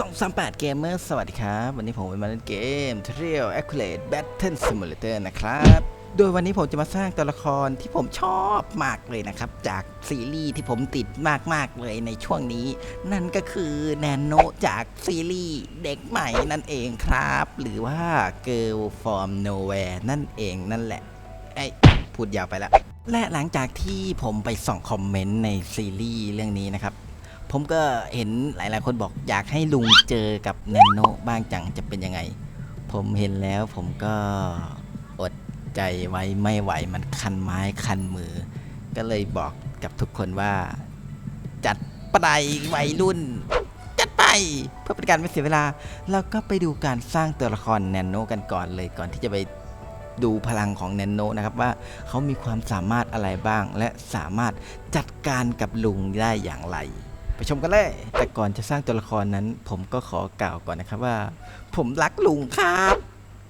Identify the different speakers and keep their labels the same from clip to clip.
Speaker 1: 238 Gamer สวัสดีครับ วันนี้ผมมาเล่นเกม Trial Accurate Battle Simulator นะครับ โดยวันนี้ผมจะมาสร้างตัวละครที่ผมชอบมากเลยนะครับ จากซีรีส์ที่ผมติดมาก ๆ เลยในช่วงนี้ นั่นก็คือแนนโนจากซีรีส์เด็กใหม่นั่นเองครับ หรือว่า Girl from Nowhere นั่นเองนั่นแหละไอ้พูดยาวไปแล้วและหลังจากที่ผมไปส่องคอมเมนต์ในซีรีส์เรื่องนี้นะครับ ผมก็เห็นหลาย ๆ คนบอกอยากให้ลุงเจอกับแนนโนบ้างจังจะเป็นยังไง ผมเห็นแล้วผมก็อดใจไว้ไม่ไหวมันคันไม้คันมือ ก็เลยบอกกับทุกคนว่า จัดไปวัยรุ่น จัดไป เพื่อเป็นการไม่เสียเวลา แล้วก็ไปดูการสร้างตัวละครแนนโนกันก่อนเลยก่อนที่จะไปดูพลังของแนนโนนะครับว่าเขามีความสามารถอะไรบ้าง และสามารถจัดการกับลุงได้อย่างไร ชมกันเลย แต่ก่อนจะสร้างตัวละครนั้น ผมก็ขอกล่าวก่อนนะครับว่า ผมรักลุงครับ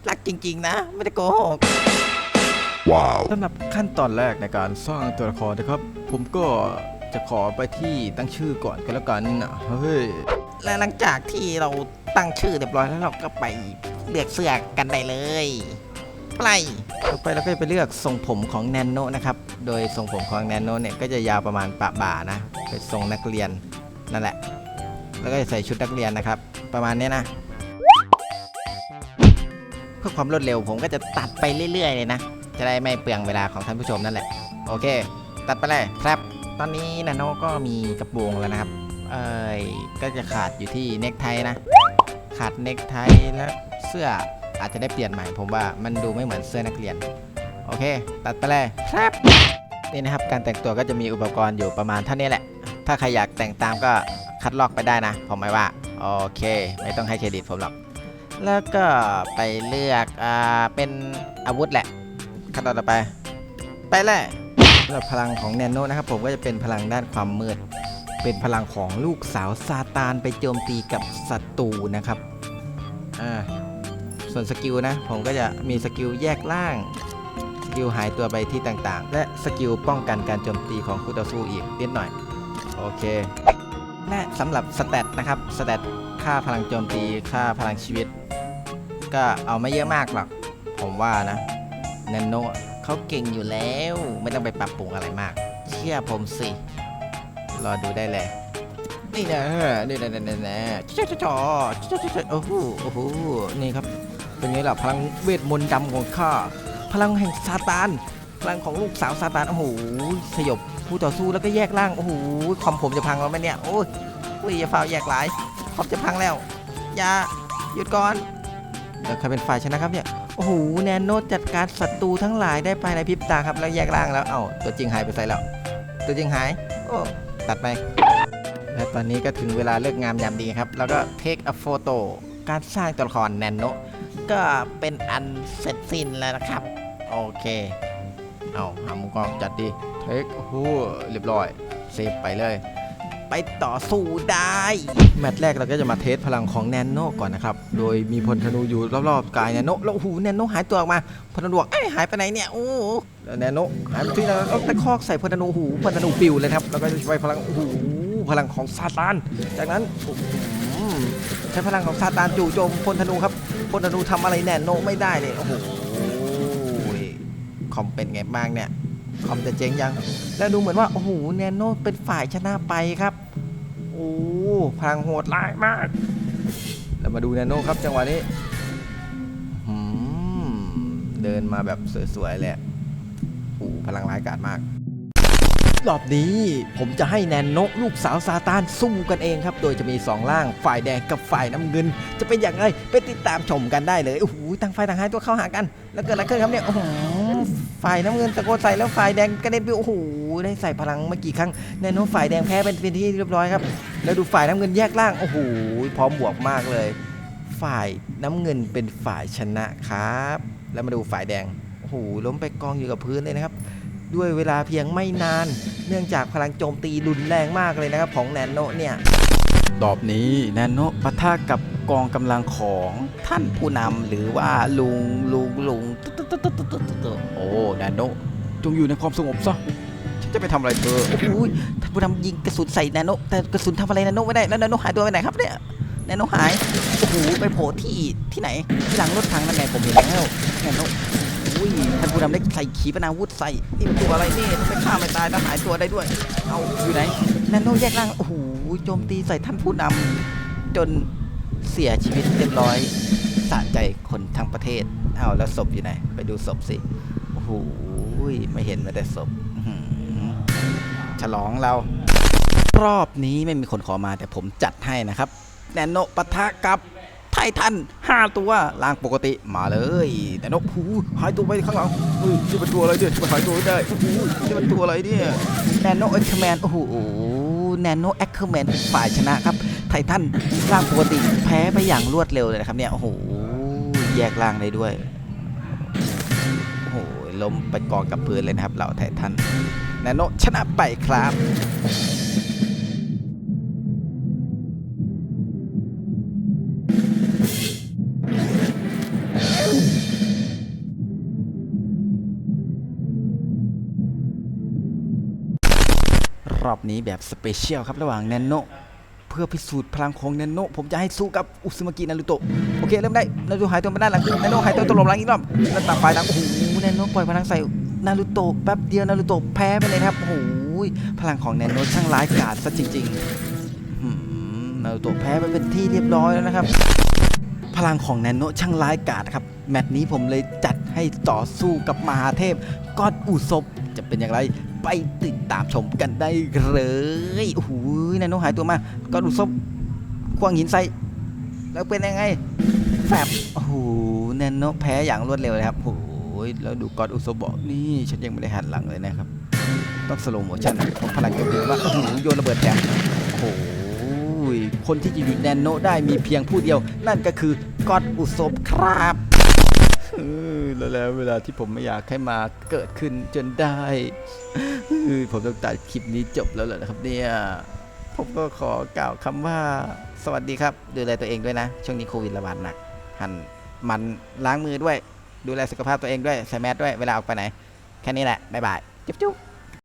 Speaker 1: รักจริง ๆ นะ ไม่ได้โกหก
Speaker 2: Wow.
Speaker 1: สำหรับขั้นตอนแรกในการสร้างตัวละครนะครับ ผมก็จะขอไปที่ตั้งชื่อก่อนก็แล้วกันนะเฮ้ยและหลังจากที่เราตั้งชื่อเรียบร้อยแล้วเราก็ไปเลือกเสื้อกันได้เลยไปต่อไปเราก็จะไปเลือกทรงผมของแนนโนนะครับ โดยทรงผมของแนนโนเนี่ยก็จะยาวประมาณปะบ่านะเป็นทรงนักเรียน นั่นแหละ แล้วก็ใส่ชุดนักเรียนนะครับ ประมาณนี้นะ เพื่อความรวดเร็วผมก็จะตัดไปเรื่อย ๆ เลยนะ จะได้ไม่เปลืองเวลาของท่านผู้ชมนั่นแหละ โอเค ตัดไปเลยครับ ตอนนี้นาโนก็มีกระโปรงแล้วนะครับ เอ้ยก็จะขาดอยู่ที่เน็กไทนะ ขาดเน็กไทแล้วเสื้ออาจจะได้เปลี่ยนใหม่ ผมว่ามันดูไม่เหมือนเสื้อนักเรียน โอเค ตัดไปเลยครับนี่นะครับ การแต่งตัวก็จะมีอุปกรณ์อยู่ประมาณเท่านี้แหละ ถ้าใครอยากแต่งตามก็คัดลอกไปได้นะผมไม่ว่า โอเค ไม่ต้องให้เครดิตผมหรอก แล้วก็ไปเลือกอ่าเป็นอาวุธแหละขั้นตอนต่อไป ไปเลยสำหรับพลังของแนนโนนะครับผมก็จะเป็นพลังด้านความมืด เป็นพลังของลูกสาวซาตานไปโจมตีกับศัตรูนะครับอ่าส่วนสกิลนะผมก็จะมีสกิลแยกล่างสกิลหายตัวไปที่ต่างๆ และสกิลป้องกันการโจมตีของคู่ต่อสู้อีกนิดหน่อย โอเค และสำหรับสเตตนะครับสเตตค่าพลังโจมตีค่าพลังชีวิต ก็เอาไม่เยอะมากหรอก ผมว่านะแนนโนเขาเก่งอยู่แล้ว ไม่ต้องไปปรับปรุงอะไรมาก เชื่อผมสิ รอดูได้เลย นี่นะนี่นะนี่นะนะจ้าจ้าจ้าจ้าจ้าจ้าโอ้โหโอ้โหนี่ครับ เป็นไงล่ะพลังเวทมนต์ดำของข้า พลังแห่งซาตาน พลังของลูกสาวซาตานโอ้โหสยบผู้ต่อสู้แล้วก็แยกร่างโอ้โหความผมจะพังแล้วไหมเนี่ยโอ้ยอุ้ยอย่าฟ้าวแยกหลายความจะพังแล้วอย่าหยุดก่อนเดี๋ยวใครเป็นฝ่ายชนะครับเนี่ยโอ้โหแนนโนจัดการศัตรูทั้งหลายได้ภายในพริบตาครับแล้วแยกร่างแล้วเอ้าตัวจริงหายไปใส่แล้ว ตัวจริงหายโอ้ตัดไปและตอนนี้ก็ถึงเวลาเลิกงามยามดีครับ แล้วก็เทคอะโฟโต้การสร้างตัวละครแนนโนก็เป็นอันเสร็จสิ้นแล้วนะครับ โอเค เอาหามุมกล้องจัดดีเทคโอ้โหเรียบร้อยเซฟไปเลย ไปต่อสู้ได้ แมตช์แรกเราก็จะมาเทสพลังของแนนโนก่อนนะครับ โดยมีพลธนูอยู่รอบๆกายแนนโนแล้วโอ้โหแนนโนหายตัวออกมาพลธนูบอกเอ้ยหายไปไหนเนี่ยโอ้โหแล้วแนนโนหายไปที่ไหนแล้วตะคอกใส่พลธนูหูพลธนูปิวเลยครับแล้วก็ใช้พลังโอ้โหพลังของซาตาน จากนั้นใช้พลังของซาตานจู่โจมพลธนูครับพลธนูทำอะไรแนนโนไม่ได้เลยโอ้โห คอมเป็นไงบ้างเนี่ยคอมจะเจ๊งยัง แล้วดูเหมือนว่า โอ้โหแนโนเป็นฝ่ายชนะไปครับ โอ้พลังโหดร้ายมาก เรามาดูแนนโนครับจังหวะนี้เดินมาแบบสวยๆเลยอะโอ้พลังร้ายกาจมาก รอบนี้ผมจะให้แนนโนลูกสาวซาตานสู้กันเองครับ โดยจะมี2ร่างฝ่ายแดงกับฝ่ายน้ำเงิน จะเป็นอย่างไรไปติดตามชมกันได้เลย โอ้โหต่างฝ่ายต่างหายตัวเข้าหากัน แล้วเกิดอะไรขึ้นครับเนี่ย โอ้โห ฝ่ายน้ำเงินตะโกนใส่แล้วฝ่ายแดงกระเด็นไปโอ้โหได้ใส่พลังเมื่อกี่ครั้งแนนโนฝ่ายแดงแพ้เป็นเป็นที่เรียบร้อยครับ แล้วดูฝ่ายน้ำเงินแยกล่างโอ้โหพร้อมบวกมากเลย ฝ่ายน้ำเงินเป็นฝ่ายชนะครับ แล้วมาดูฝ่ายแดงโอ้โหล้มไปกองอยู่กับพื้นเลยนะครับ ด้วยเวลาเพียงไม่นาน เนื่องจากพลังโจมตีรุนแรงมากเลยนะครับของแนนโนเนี่ยรอบนี้แนนโนปะทะกับ กองกำลังของท่านผู้นำหรือว่าลุงลุงลุงตุ๊ดตุ๊ดตุ๊ดตุ๊ดตุ๊ดตุ๊ดโอ้แนนโนจงอยู่ในความสงบซะฉันจะไปทำอะไรเธอโอ้โหท่านผู้นำยิงกระสุนใส่แนนโนแต่กระสุนทำอะไรแนนโนไม่ได้แล้วแนนโนหายตัวไปไหนครับเนี่ย
Speaker 3: แนโนหายโอ้โหไปโผล่ที่ที่ไหนที่หลังรถถังนั่นไงผมเห็นแล้วแนโนอุ้ยท่านผู้นำได้ใส่ขีปนาวุธใส่นี่มันตัวอะไรนี่ทำไมฆ่าไม่ตายแล้วหายตัวได้ด้วย เอาอยู่ไหนแนโนแยกร่างโอ้โหโจมตีใส่ท่านผู้นำจน เสียชีวิตเรียบร้อยสะใจคนทั้งประเทศเอาแล้วศพอยู่ไหน ไปดูศพสิ โอ้โหไม่เห็นม้แต่ศพฉลองเรา รอบนี้ไม่มีคนขอมาแต่ผมจัดให้นะครับ แนโนปะทะกับไททัน5ตัวล่างปกติมาเลยแนโนผูหายตัวไปข้างหลังเฮ้ยนี่เป็นตัวอะไรเนี่ยจะหายตัวไม่ได้โอ้โหนี่มันตัวอะไรเนี่ยแนโนเอ็กซ์แมนโอ้โหแนโนเอ็กซ์แมนฝ่ายชนะครับ ไททันร่างปกติแพ้ไปอย่างรวดเร็วเลยนะครับเนี่ยโอ้โหแยกร่างได้ด้วยโอ้โหล้มไปกองกับพื้นเลยนะครับเหล่าไททันแนโนชนะไปครับรอบนี้แบบสเปเชียลครับ ระหว่างแนนโน เพื่อพิสูจน์พลังของแนโนผมจะให้สู้กับอุซึมากินารุโตะโอเคเริ่มได้นารุโตะหายตัวไปด้านหลังแนโนหายตัวตกลงหลังอีกรอบแล้วตัดไฟหลังโอ้โหแนโนปล่อยพลังใส่นารุโตะแป๊บเดียวนารุโตะแพ้ไปเลยครับโอ้โหพลังของแนโนช่างร้ายกาจซะจริงๆนารุโตะแพ้ไปเป็นที่เรียบร้อยแล้วนะครับ พลังของแนนโนช่างร้ายกาจครับแมตช์นี้ผมเลยจัดให้ต่อสู้กับมหาเทพก้อนอุศบจะเป็นอย่างไร ไปติดตามชมกันได้เลยโอ้โหแนนโนหายตัวมาก้อนอุศบควงหินใส่แล้วเป็นยังไงแฟบโอ้โหแนนโนแพ้อย่างรวดเร็วเลยครับโอ้โหแล้วดูกอนอุศบบอกนี่ฉันยังไม่ได้หันหลังเลยนะครับ ต้องสโลโมชั่นของพลังโจมตีว่าโอ้โหโยนระเบิดแทนโอ้โหคนที่จะหยุดแนนโนได้มีเพียงผู้เดียว นั่นก็คือกอนอุศบครับ แล้วแล้วเวลาที่ผมไม่อยากให้มาเกิดขึ้นจนได้ ผมต้องตัดคลิปนี้จบแล้วเหรอนะครับเนี่ยผมก็ขอกล่าวคำว่าสวัสดีครับ ดูแลตัวเองด้วยนะ ช่วงนี้โควิดระบาดหนัก หันมันล้างมือด้วย ดูแลสุขภาพตัวเองด้วยใส่แมสด้วยเวลาออกไปไหน แค่นี้แหละ บ๊ายบาย จุ๊บจุ๊บ